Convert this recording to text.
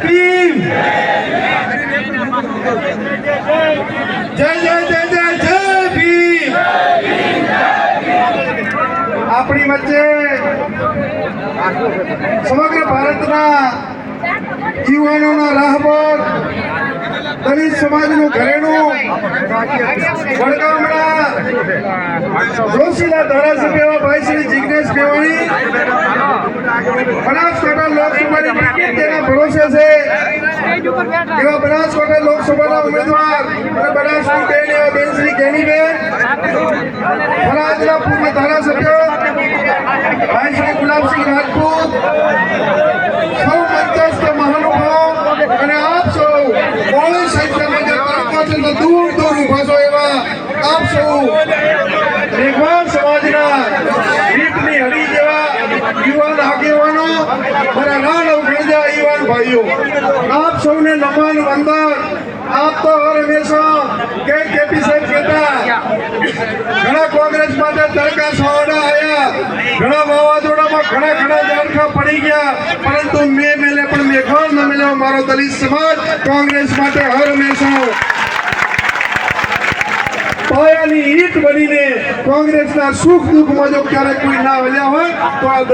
ભીમ જય જય જય જય જય ભીમ. આપણી વચ્ચે સમગ્ર ભારતના યુવાનોના રાહબર દલિત સમાજનું ઘરેણું વડગામના જોશીલા ધારાસભ્ય ભાઈ શ્રી જિગ્નેશ મેવાણી બનાસકાંઠા લોકસભાની તેના ભરોસે છે. એવા બનાસકાંઠા લોકસભાના ઉમેદવાર અને બનાસકાંઠા બેન એવા બેન શ્રી કેનીબેન ફરાજના પૂર્વ ધારાસભ્ય, ભાઈ શ્રી ગુલાબસિંહ રાજપૂત. સૌ મંચસ્થ મહાનુભાવ અને આપ સૌ મોડી સંખ્યામાં દૂર દૂર ઊભા છો એવા આપ સૌ મેઘવાન સમાજના રીતની હરી જેવા યુવાન આગેવાનો, મારા નાન ભાઈઓ આપ સૌને નમન વંદન આપ તો હર હંમેશા કે કેપી સાહેબ કહેતા ઘણા કોંગ્રેસ માટે તડકા સવાડા આવ્યા ઘણા વાવાઝોડામાં ઘણા ઘણા ઝાડખા પડી ગયા પરંતુ મેં મેલે પણ મેઘાણ ન મેળવ્યો મારો દલિત સમાજ કોંગ્રેસ માટે હર હંમેશા પાયાની ઈટ બનીને કોંગ્રેસના સુખ દુઃખમાં જો ક્યારેક કોઈ ના વળ્યા હોય તો આ